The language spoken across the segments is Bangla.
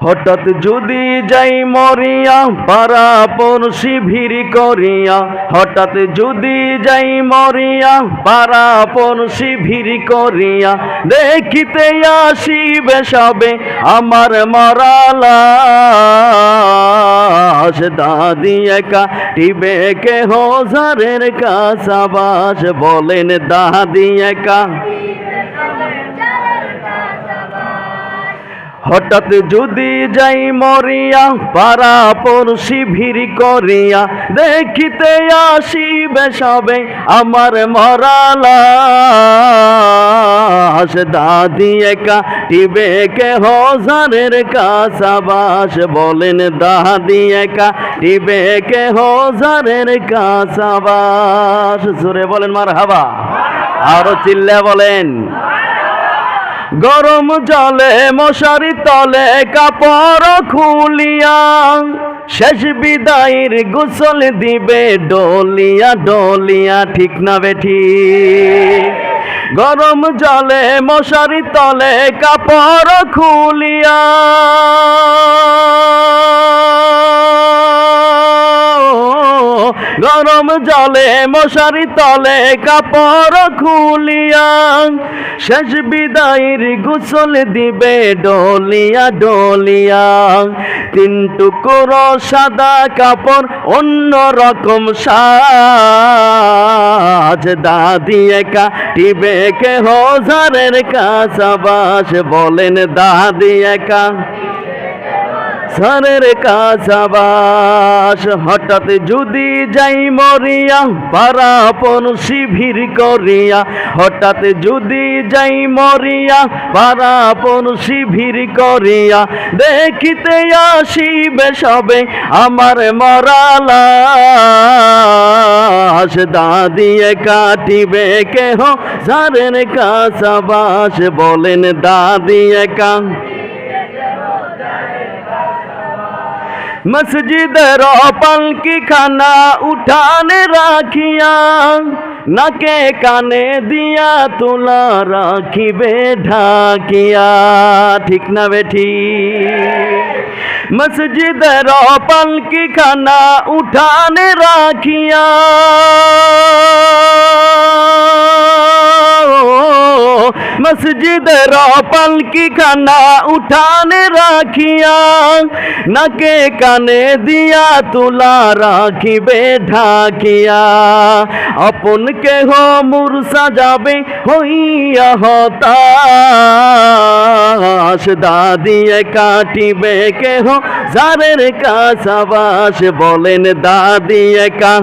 হঠাৎ যদি যাই মরিয়া পারা পড়শি ভিড় করিয়া, হঠাৎ যদি যাই মরিয়া পারা পড়শি ভিড় করিয়া, দেখিতে আসিবে সবে আমার মরালাস দাদি একা টিবে কে হোজারের কাছাবাস বলেন, দাদি একা হঠাৎ যদি যাই মরিয়া পারা পড়শি ভিড় করিয়া, দেখিতে আসিবে সবে আমার মরালাস দাদি একা টিবে কে হজারের কাছাবাস। বলেন, দাদি একা টিবে কে হজারের কাছাবাস। জোরে বলেন মার হাবা আরও চিল্লে বলেন গরম জলে মশারি তলে কাপড় খুলিয়া শেষ বিদায়ের গোসল দিবে ডলিয়া ডলিয়া, ঠিক না বেঠি? গরম জলে মশারি তলে কাপড় খুলিয়া গরম জলে মশারি তলে কাপড় খুলিয়া শেষ বিদায়ের গোসল দিবে ডলিয়া ডলিয়া। তিন টুকরো সাদা কাপড়, অন্য রকম সাজ। দাদি একা টিবে কে হজারের কাছাবাস বলেন দাদি একা। সারের কাছাবাস, হঠাৎ যদি যাই মরিয়া পারা পনসি ভিড় করিয়া, হঠাৎ যদি যাই মরিয়া পারা পনসি ভিড় করিয়া, দেখিতে আসিবে সবে আমার মরালাস দাদিয়ে কাটিবে কেহ সারের কাছাবাস, বলেন দাদি একা মসজিদের পালকি খানা উঠানে রাখিয়া নাকে কানে দিয়া তোলা রাখিবে ঢাকিয়া ঠিক না বেঠি মসজিদের পালকি খানা উঠানে রাখিয়া মসজিদের পালকি খানা উঠানে রাখিয়া? নাকে কানে দিয়া তুলা রাখিবে ঢাকিয়া। আপন কেহ মুরসা যাবে হইয়া হতাশ। দাদিয়ে কাটিবে কেহ যারের কাছাবাস বলেন দাদিয়ে কা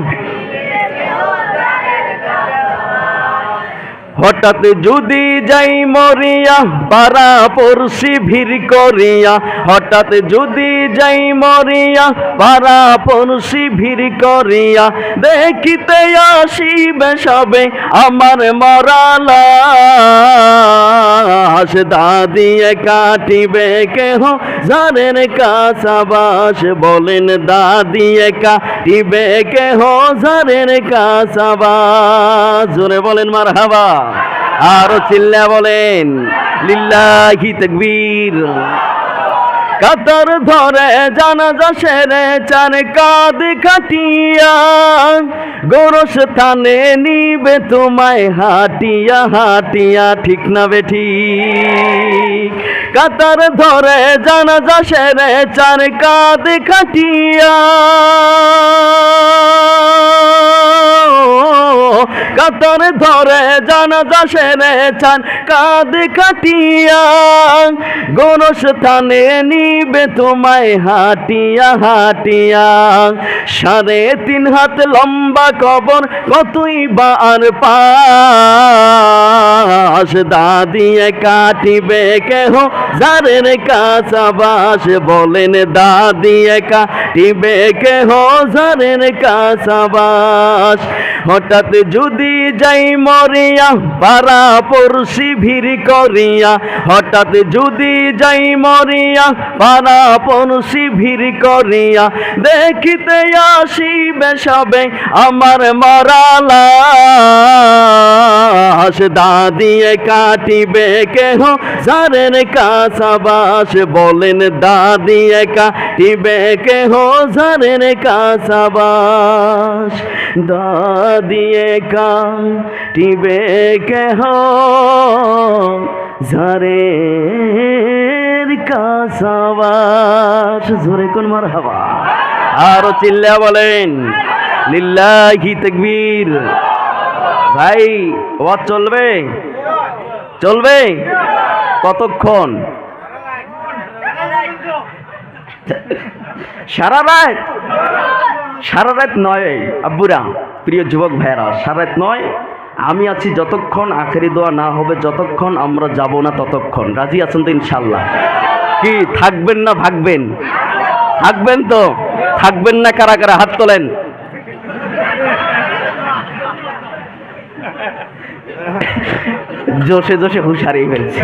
হঠাৎ যদি যাই মরিয়া পারা পড়শি ভিড় করিয়া। হঠাৎ যদি যাই মরিয়া পারা পড়শি ভিড় করিয়া। দেখিতে আসিবে সবে আমার মরালা মরালাস দাদিয়ে কাটিবে কেহ জারের কাছাবাস বলেন দাদিয়ে কাটিবে কেহ জারের কাছাবাস। জোরে বলেন মার হাবা আরও চিল্লা বলেন, লিল্লাহি তাকবীর। কাতার ধরে জানাজা সেরে চার কাদ খাটিয়া, গোরস থানে নিবে তোমায় হাটিয়া হাটিয়া, ঠিক না বেঠি কাতার ধরে জানাজা সেরে চার কাদ খাটিয়া কাতর ধরে জানাজা সেরে চান কাদ কাটিয়া গরস থানে নিবে তোমায় হাটিয়া হাটিয়া। সাড়ে তিন হাত লম্বা কবর, কতই বা আর পাশ। দাদিয়ে কাটিবে কেহ, যারের কাছাবাস বলেন দাদিয়ে কাটিবে কেহ, যারের কাছাবাস হঠাৎ যদি যাই মরিয়া পাড়া পড়শি ভিড় করিয়া, হঠাৎ যদি যাই মরিয়া পাড়া পড়শি ভিড় করিয়া, দেখিতে আসিবে সবে আমার মরালাস দাদিয়ে কাটিবে কেহ জারের কাছাবাস বলেন দাদিয়ে কাটিবে কেহ জারের কাছাবাস। দাদিয়ে কাটিবে কেহ? ঝারের কাছাবাস জোরে কোন মার হাওয়া আরও চিল্লা বলেন, লিল্লাহি তাকবীর। ভাই ওয়াজ চলবে? চলবে? কতক্ষণ? সারা রাত? সারা রাত নয়, আব্বুরা, প্রিয় যুবক ভাইরা সারা রাত নয়, আমি আছি যতক্ষণ আখেরি দোয়া না হবে, যতক্ষণ আমরা যাব না ততক্ষণ। রাজি আছেন তো ইনশাল্লাহ কি, থাকবেন না ভাগবেন? থাকবেন তো? থাকবেন না কারা কারা? হাত তোলেন। জোশে জোশে হুঁশ হারিয়ে ফেলছে